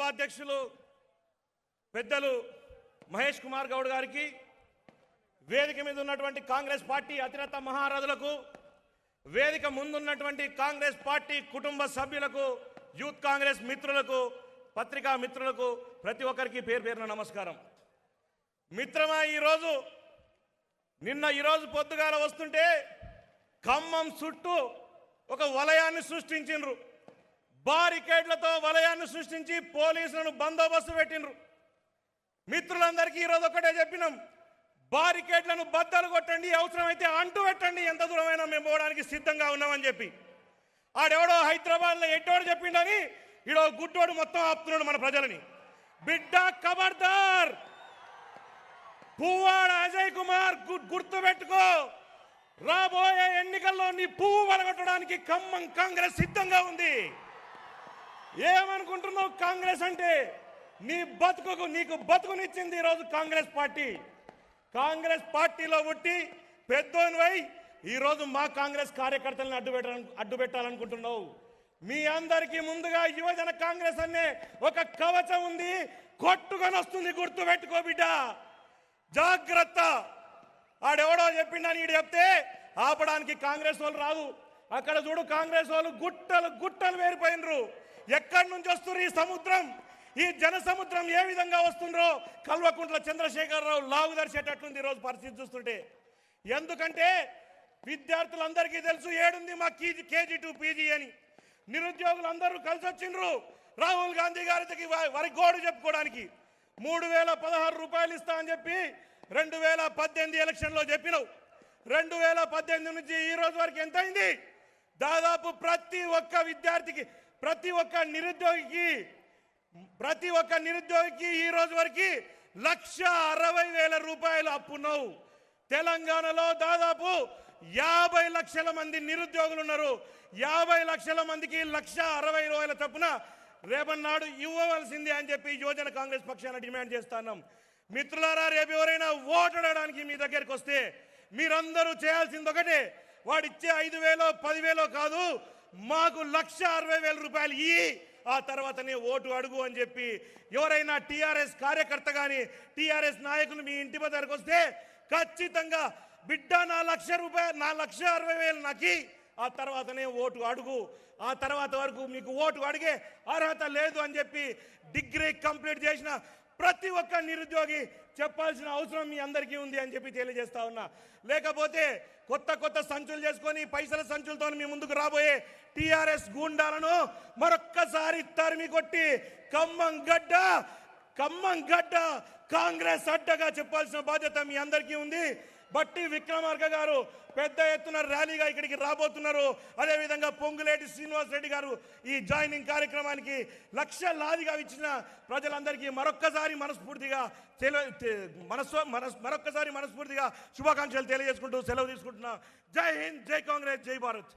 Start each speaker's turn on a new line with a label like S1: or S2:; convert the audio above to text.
S1: సభాధ్యక్షులు పెద్దలు మహేష్ కుమార్ గౌడ్ గారికి వేదిక మీద ఉన్నటువంటి కాంగ్రెస్ పార్టీ అతిరథ మహారథులకు వేదిక ముందున్నటువంటి కాంగ్రెస్ పార్టీ కుటుంబ సభ్యులకు యూత్ కాంగ్రెస్ మిత్రులకు పత్రికా మిత్రులకు ప్రతి ఒక్కరికి పేరు పేరున నమస్కారం. మిత్రమా ఈరోజు నిన్న ఈరోజు పొద్దుగాల వస్తుంటే ఖమ్మం చుట్టూ ఒక వలయాన్ని సృష్టించిండ్రు. బారికేడ్లతో వలయాన్ని సృష్టించి పోలీసులను బందోబస్తు పెట్టిండ్రు. మిత్రులందరికీ ఈరోజు ఒకటే చెప్పినాం బారికేడ్లను బద్దలు కొట్టండి అవసరమైతే అంటు పెట్టండి ఎంత దూరమైనా మేము పోవడానికి సిద్ధంగా ఉన్నామని చెప్పి. ఆడెవడో హైదరాబాద్లో ఎట్టోడు చెప్పిండని ఈడో గుడ్డోడు మొత్తం ఆపుతున్నాడు మన ప్రజలని. బిడ్డ కబర్దార్! పువ్వాడ అజయ్ కుమార్ గుర్తు గుర్తుపెట్టుకో రాబోయే ఎన్నికల్లో నీ పువ్వు వలగొట్టడానికి ఖమ్మం కాంగ్రెస్ సిద్ధంగా ఉంది. ఏమనుకుంటున్నావు కాంగ్రెస్ అంటే? నీ బతుకుకు నీకు బతుకునిచ్చింది ఈరోజు కాంగ్రెస్ పార్టీ. కాంగ్రెస్ పార్టీలో పుట్టి పెద్దోనివై ఈరోజు మా కాంగ్రెస్ కార్యకర్తలను అడ్డు పెట్టాలను అడ్డు పెట్టాలనుకుంటున్నావు. మీ అందరికీ ముందుగా యువజన కాంగ్రెస్ అనే ఒక కవచం ఉంది. కొట్టుకొని వస్తుంది గుర్తు పెట్టుకో బిడ్డ. జాగ్రత్త. ఆడెవడో చెప్పిండని ఈడు చెప్తే ఆపడానికి కాంగ్రెస్ వాళ్ళు రాదు. అక్కడ చూడు కాంగ్రెస్ వాళ్ళు గుట్టలు గుట్టలు వేరిపోయినరు. ఎక్కడి నుంచి వస్తున్నారు ఈ సముద్రం? ఈ జన సముద్రం ఏ విధంగా వస్తుండ్రో? కల్వకుంట్ల చంద్రశేఖరరావు లాగుదర్శేటట్లుంది ఈరోజు పరిస్థితి చూస్తుంటే. ఎందుకంటే విద్యార్థులందరికీ తెలుసు ఏడుంది మా కేజీ కేజీ టు పీజీ అని. నిరుద్యోగులందరూ కలిసి వచ్చిండ్రు రాహుల్ గాంధీ గారికి వారి గోడు చెప్పుకోవడానికి. మూడు వేల పదహారు రూపాయలు ఇస్తా అని చెప్పి రెండు వేల పద్దెనిమిది ఎలక్షన్లో చెప్పినావు. రెండు వేల పద్దెనిమిది నుంచి ఈ రోజు వరకు ఎంత అయింది దాదాపు ప్రతి ఒక్క విద్యార్థికి ప్రతి ఒక్క నిరుద్యోగికి ప్రతి ఒక్క నిరుద్యోగికి ఈ రోజు వరకు లక్ష అరవై వేల రూపాయలు అప్పున్నావు తెలంగాణలో దాదాపు యాభై లక్షల మంది నిరుద్యోగులు ఉన్నారు. యాభై లక్షల మందికి లక్ష అరవై వేల చొప్పున రేపన్నాడు ఇవ్వవలసింది అని చెప్పి యువజన కాంగ్రెస్ పక్షాన డిమాండ్ చేస్తున్నాం మిత్రులారా రేపు ఎవరైనా ఓటడడానికి మీ దగ్గరికి వస్తే మీరందరూ చేయాల్సింది ఒకటే వాడిచ్చే ఐదు వేలో పదివేలో కాదు మాకు లక్ష అరవై వేల రూపాయలు ఇయ్యి. ఆ తర్వాతనే ఓటు అడుగు అని చెప్పి ఎవరైనా టీఆర్ఎస్ కార్యకర్త కానీ టీఆర్ఎస్ నాయకులు మీ ఇంటి దగ్గరకు వస్తే ఖచ్చితంగా బిడ్డ నా లక్ష రూపాయలు నా లక్ష అరవై వేలు నాకి ఆ తర్వాతనే ఓటు అడుగు. ఆ తర్వాత వరకు మీకు ఓటు అడిగే అర్హత లేదు అని చెప్పి డిగ్రీ కంప్లీట్ చేసిన ప్రతి ఒక్క నిరుద్యోగి చెప్పాల్సిన అవసరం మీ అందరికీ ఉంది అని చెప్పి తెలియజేస్తా ఉన్నా. లేకపోతే కొత్త కొత్త సంచులు చేసుకొని పైసల సంచులతో మీ ముందుకు రాబోయే టిఆర్ఎస్ గూండాలను మరొక్కసారి తరిమి కొట్టి ఖమ్మం గడ్డ ఖమ్మం గడ్డ కాంగ్రెస్ అడ్డగా చెప్పాల్సిన బాధ్యత మీ అందరికీ ఉంది. బట్టి విక్రమార్క గారు పెద్ద ఎత్తున ర్యాలీగా ఇక్కడికి రాబోతున్నారు. అదేవిధంగా పొంగులేటి శ్రీనివాస్ రెడ్డి గారు ఈ జాయినింగ్ కార్యక్రమానికి లక్షలాదిగా ఇచ్చిన ప్రజలందరికీ మరొక్కసారి మనస్ఫూర్తిగా తెల- మనస్సు మనస్ మరొక్కసారి మనస్ఫూర్తిగా శుభాకాంక్షలు తెలియజేసుకుంటూ సెలవు తీసుకుంటున్నా. జై హింద్ జై కాంగ్రెస్ జై భారత్.